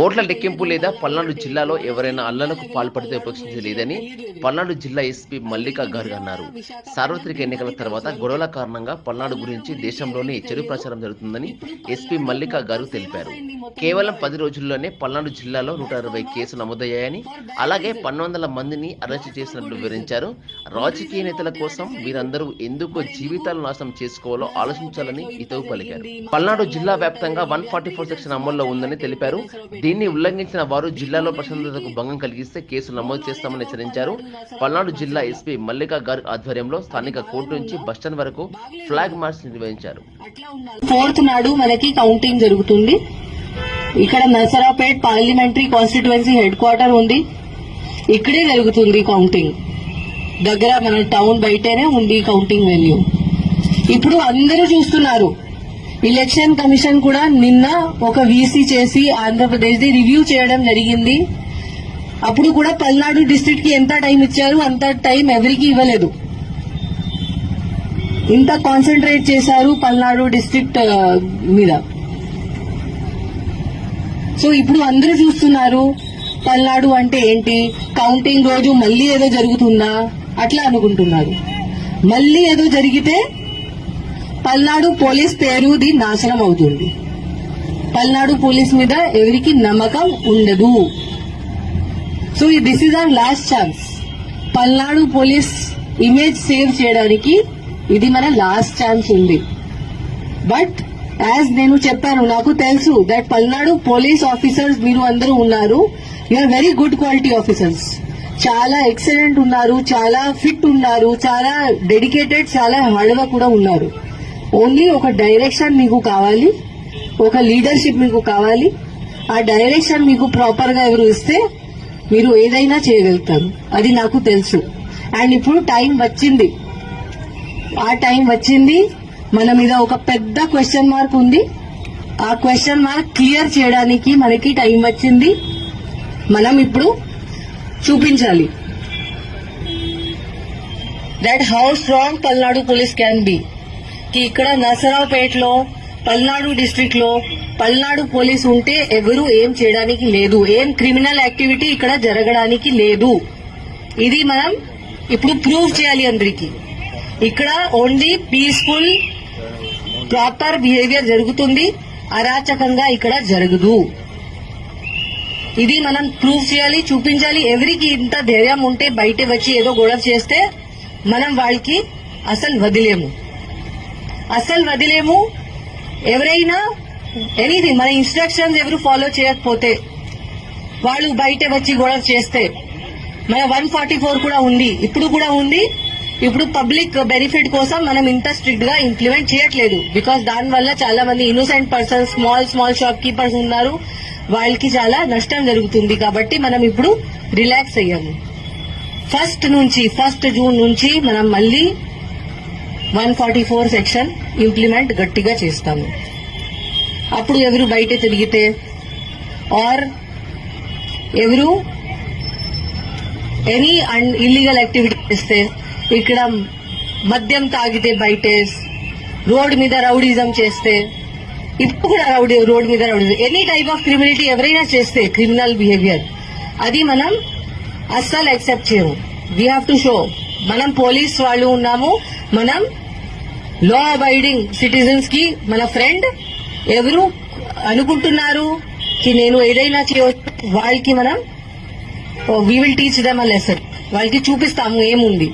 ఓట్ల లెక్కింపు లేదా పల్నాడు జిల్లాలో ఎవరైనా అల్లలకు పాల్పడితే ఉపేక్షించలేదని పల్నాడు జిల్లా ఎస్పీ మల్లికా గార్గ్ అన్నారు. సార్వత్రిక ఎన్నికల తర్వాత గొడవల కారణంగా పల్నాడు గురించి దేశంలోనే చెడు ప్రచారం జరుగుతుందని ఎస్పీ మల్లికా గారు తెలిపారు. కేవలం పది రోజుల్లోనే పల్నాడు జిల్లాలో నూట అరవై కేసులు నమోదయ్యాయని అలాగే పన్నెండు వందల మందిని అరెస్టు చేసినట్లు వివరించారు. రాజకీయ నేతల కోసం వీరందరూ ఎందుకు జీవితాలు నాశనం చేసుకోవాలో ఆలోచించాలని హితవు పలికారు. పల్నాడు జిల్లా వ్యాప్తంగా వన్ ఫార్టీ ఫోర్ సెక్షన్ అమల్లో ఉందని తెలిపారు. దీన్ని ఉల్లంఘించిన వారు జిల్లాలో ప్రశాంతతకు భంగం కలిగిస్తే కేసు నమోదు చేస్తామని హెచ్చరించారు. పల్నాడు జిల్లా ఎస్పీ మల్లికా గారి ఆధ్వర్యంలో స్థానిక కోర్టు నుంచి బస్టాండ్ వరకు ఫ్లాగ్ మార్చ్ నిర్వహించారు. ఫోర్త్ నాడు మనకి కౌంటింగ్ జరుగుతుంది. ఇక్కడ Narasaraopet parliamentary constituency head quarter ఉంది. ఇక్కడే జరుగుతుంది కౌంటింగ్. దగ్గర మన టౌన్ బయటనే ఉంది కౌంటింగ్ వెన్యూ. ఇప్పుడు అందరూ చూస్తున్నారు. ఎలక్షన్ కమిషన్ కూడా నిన్న ఒక వీసీ చేసి ఆంధ్రప్రదేశ్ ది రివ్యూ చేయడం జరిగింది. అప్పుడు కూడా పల్నాడు డిస్టిక్కి ఎంత టైం ఇచ్చారు అంత టైం ఎవరికి ఇవ్వలేదు. ఇంత కాన్సన్ట్రేట్ చేశారు పల్నాడు డిస్టిక్ మీద. సో ఇప్పుడు అందరూ చూస్తున్నారు పల్నాడు అంటే ఏంటి? కౌంటింగ్ రోజు మళ్ళీ ఏదో జరుగుతుందా? అట్లా అనుకుంటున్నారు. మళ్ళీ ఏదో జరిగితే పల్నాడు పోలీస్ పేరుది నాశనం అవుతుంది పల్నాడు పోలీస్ మీద ఎవరికి నమ్మకం ఉండదు. So this is our last chance Palnadu police image save చేయడానికి ఇది మన లాస్ట్ ఛాన్స్ ఉంది. బట్ యాజ్ నేను చెప్పాను నాకు తెలుసు దట్ పల్నాడు పోలీస్ ఆఫీసర్స్ మీరు అందరూ ఉన్నారు. Are very good quality officers చాలా ఎక్సలెంట్ ఉన్నారు చాలా ఫిట్ ఉన్నారు చాలా డెడికేటెడ్ చాలా హార్డ్ వర్క్ కూడా ఉన్నారు. ఓన్లీ ఒక డైరెక్షన్ మీకు కావాలి ఒక లీడర్షిప్ మీకు కావాలి. ఆ డైరెక్షన్ మీకు ప్రాపర్గా ఎవరు ఇస్తే మీరు ఏదైనా చేయగలుగుతారు. అది నాకు తెలుసు. అండ్ ఇప్పుడు టైం వచ్చింది. ఆ టైం వచ్చింది. మన మీద ఒక పెద్ద క్వశ్చన్ మార్క్ ఉంది. ఆ క్వశ్చన్ మార్క్ క్లియర్ చేయడానికి మనకి టైం వచ్చింది. మనం ఇప్పుడు చూపించాలి. That how strong Palnadu police can be ఇక్కడ నరసరావుపేటలో పల్నాడు డిస్ట్రిక్ట్లో పల్నాడు పోలీస్ ఉంటే ఎవరు ఏం చేయడానికి లేదు. ఏం క్రిమినల్ యాక్టివిటీ ఇక్కడ జరగడానికి లేదు. ఇది మనం ఇప్పుడు ప్రూవ్ చేయాలి అందరికి. ఇక్కడ ఓన్లీ పీస్ఫుల్ ప్రాపర్ బిహేవియర్ జరుగుతుంది. అరాచకంగా ఇక్కడ జరగదు. ఇది మనం ప్రూవ్ చేయాలి చూపించాలి. ఎవరికి ఇంత ధైర్యం ఉంటే బయట వచ్చి ఏదో గొడవ చేస్తే మనం వాళ్ళకి అసలు వదిలేము. అసలు వదిలేము. ఎవరైనా ఎనీథింగ్ మన ఇన్స్ట్రక్షన్స్ ఎవరు ఫాలో చేయకపోతే వాళ్ళు బయట వచ్చి గొడవ చేస్తే మన వన్ ఫార్టీ ఫోర్ కూడా ఉంది ఇప్పుడు కూడా ఉంది. ఇప్పుడు పబ్లిక్ బెనిఫిట్ కోసం మనం ఇంత స్ట్రిక్ట్గా ఇంప్లిమెంట్ చేయట్లేదు. బికాస్ దాని వల్ల చాలా మంది innocent person small small shopkeepers ఉన్నారు. వాళ్ళకి చాలా నష్టం జరుగుతుంది కాబట్టి మనం ఇప్పుడు రిలాక్స్ అయ్యాము. ఫస్ట్ నుంచి ఫస్ట్ జూన్ నుంచి మనం మళ్ళీ one forty four section implement గట్టిగా చేస్తాము. అప్పుడు ఎవరు బయట తిరిగితే? ఆర్ ఎవరు ఎనీ ఇల్లీగల్ యాక్టివిటీ చేస్తే ఇక్కడ మద్యం తాగితే బయటే రోడ్ మీద రౌడిజం చేస్తే ఇప్పుడు కూడా రౌడీ రోడ్ మీద rowdyism. Any type of criminality ఎవరైనా చేస్తే క్రిమినల్ బిహేవియర్ అది మనం అస్సలు యాక్సెప్ట్ చేయము. వీ హ్యావ్ టు షో మనం పోలీస్ వాళ్ళు ఉన్నాము మనం లా అబైడింగ్ సిటిజన్స్కి మన ఫ్రెండ్ ఎవరు అనుకుంటున్నారు కి నేను ఏదైనా చేయవచ్చు వాళ్ళకి మనం we will teach them a lesson వాళ్ళకి చూపిస్తాము ఏముంది.